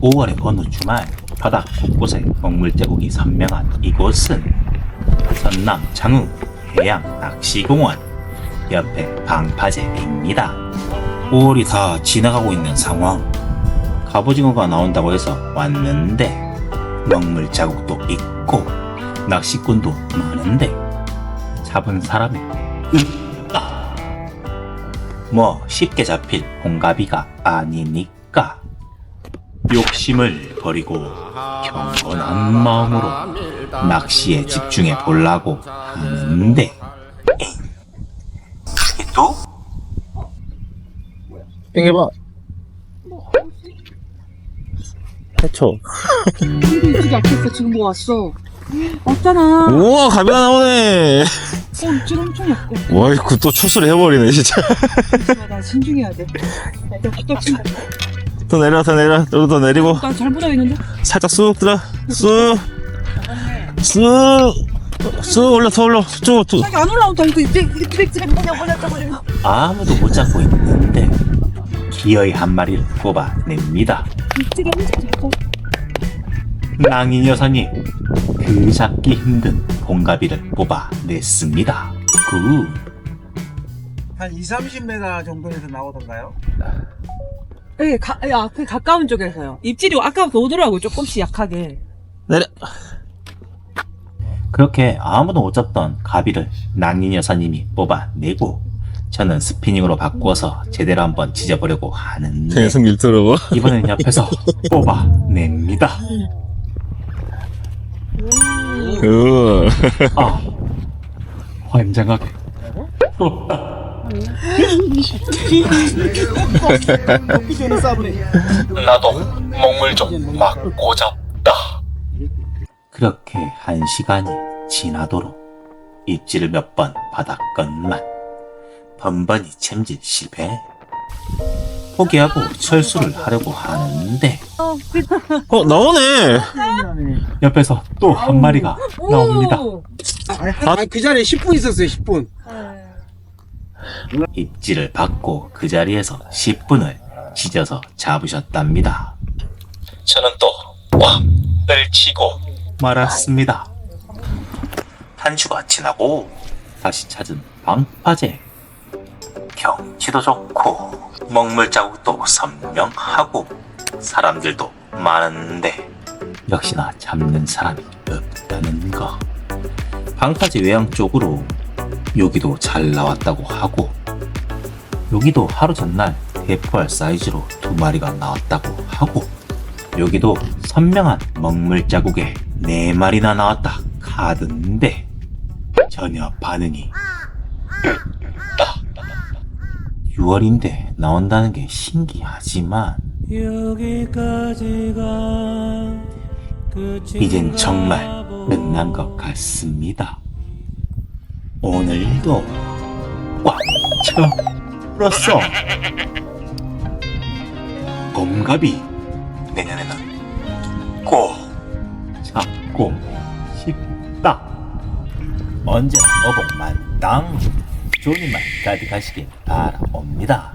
5월의 어느 주말 바다 곳곳에 먹물 제국이 선명한 이곳은 전남 장흥 해양 낚시공원 옆에 방파제입니다. 5월이 다 지나가고 있는 상황. 갑오징어가 나온다고 해서 왔는데 먹물 자국도 있고 낚시꾼도 많은데 잡은 사람이 없다. 뭐 쉽게 잡힐 홍가비가 아니니까 욕심을 버리고 경건한 마음으로 낚시에 집중해 보려고 하는데 또 땡겨봐. 해초. 근데 이게 약했어 지금 뭐 왔어 왔잖아 어 우와, 가비가 나오네. 지금 엄청 약해 와, 그또 초수를 해버리네, 진짜. 나 신중해야 돼 일단 부탁 더 내려, 더 내려, 또, 더 내리고. 나잘 보다 있는데 살짝 쑥 들어. 쑥. 쑥. 쑥 올려, 더 올려. 쭉, 쭉. 자기 안 올라온다 이거 이제 드랙드랙 뭐냐 뭐냐 뭐냐 아무도 못 잡고 있는데 기어이 한 마리를 뽑아냅니다. 엄청 낭인 여사님 그 잡기 힘든 봉가비를 뽑아냈습니다. 그한 2, 30m 정도에서 나오던가요? 예, 가, 예, 앞에 가까운 쪽에서요 입질이 아까부터 오더라고 조금씩 약하게 내려. 그렇게 아무도 못 잡던 가비를 낭인 여사님이 뽑아내고 저는 스피닝으로 바꿔서 제대로 한번 지져보려고 하는데 계속 밀 들어봐. 이번엔 옆에서 뽑아냅니다. 우 아, 환장하게. 나도 먹물 좀 맞고 잡다. 그렇게 한 시간이 지나도록 입질을 몇 번 받았건만 번번이 챔질 실패. 포기하고 철수를 하려고 하는데 어, 나오네. 옆에서 또 한 마리가 나옵니다. 아니, 한- 아니, 그 자리에 10분 있었어요 10분 입질을 받고 그 자리에서 10분을 지져서 잡으셨답니다. 저는 또 꽉을 치고 말았습니다. 한 주가 지나고 다시 찾은 방파제. 경치도 좋고 먹물 자국도 선명하고 사람들도 많은데 역시나 잡는 사람이 없다는 거. 방파제 외양 쪽으로 여기도 잘 나왔다고 하고 여기도 하루 전날 대포알 사이즈로 두 마리가 나왔다고 하고 여기도 선명한 먹물 자국에 네 마리나 나왔다 카드인데 전혀 반응이 없다 6월인데 나온다는 게 신기하지만 이젠 정말 끝난 것 같습니다. 오늘도 꽉 차 불었어. 곰갑이 내년에는 꼭 잡고 싶다. 언제나 어복만 땅 좋은 일만 가득하시길 바라옵니다.